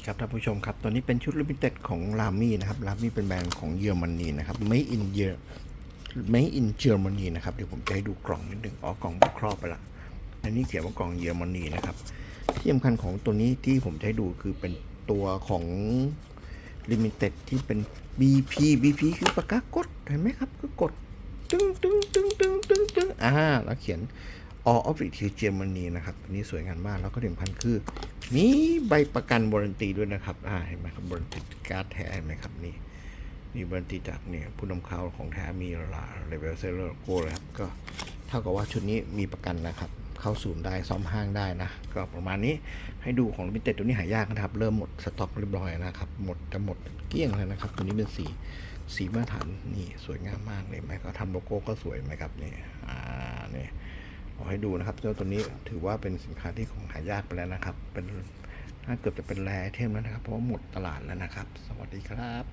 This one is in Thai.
ีครับท่านผู้ชมครับตัวนี้เป็นชุดลิมิเต็ดของลามี่นะครับลามี่เป็นแบรนด์ของเยอรมนีนะครับไม่อินเยอไม่อินเยอรมนีนะครับเดี๋ยวผมจะให้ดูกล่องนิดหนึ่งอ๋อกล่องครอบไปละอันนี้เขียนว่ากล่องเยอรมนีนะครับที่สำคัญของตัวนี้ที่ผมจะให้ดูคือเป็นตัวของลิมิเต็ดที่เป็น BP BP คือปากกากดเห็นไหมครับคือกดตึ้งตึ้งตึ้งตึ้งตึ้งตึ้งอ่าแล้วเขียน All of it คือเยอรมนีนะครับอันนี้สวยงามมากแล้วก็ที่สำคัญคือ มีใบประกันบรินตีด้วยนะครับอ่าเห็นไหมครับบรินตีการ์ดแท้เห็นไหมครับนี่มีบรินตีจากเนี่ยผู้นำเข้าของแท้มีลาเลเวลเซอร์โก้เลยครับก็เท่ากับว่าชุดนี้มีประกันนะครับเข้าศูนย์ได้ซ่อมห้างได้นะ ก็ประมาณนี้ให้ดูของลิมิเต็ดตัวนี้หายากนะครับ เริ่มหมดสต็อกเรียบร้อยนะครับ หมดจะหมดเกลี้ยงเลยนะครับ ตัวนี้เป็นสีสีมาตรฐานนี่สวยงามมากเลยไหมก็ทำโลโก้ก็สวยไหมครับนี่อ่านี่ ขอให้ดูนะครับเจ้าตัวนี้ถือว่าเป็นสินค้าที่ของหายากไปแล้วนะครับ เป็นน่าเกือบจะเป็นแรไอเทมแล้วนะครับ เพราะว่าหมดตลาดแล้วนะครับ สวัสดีครับ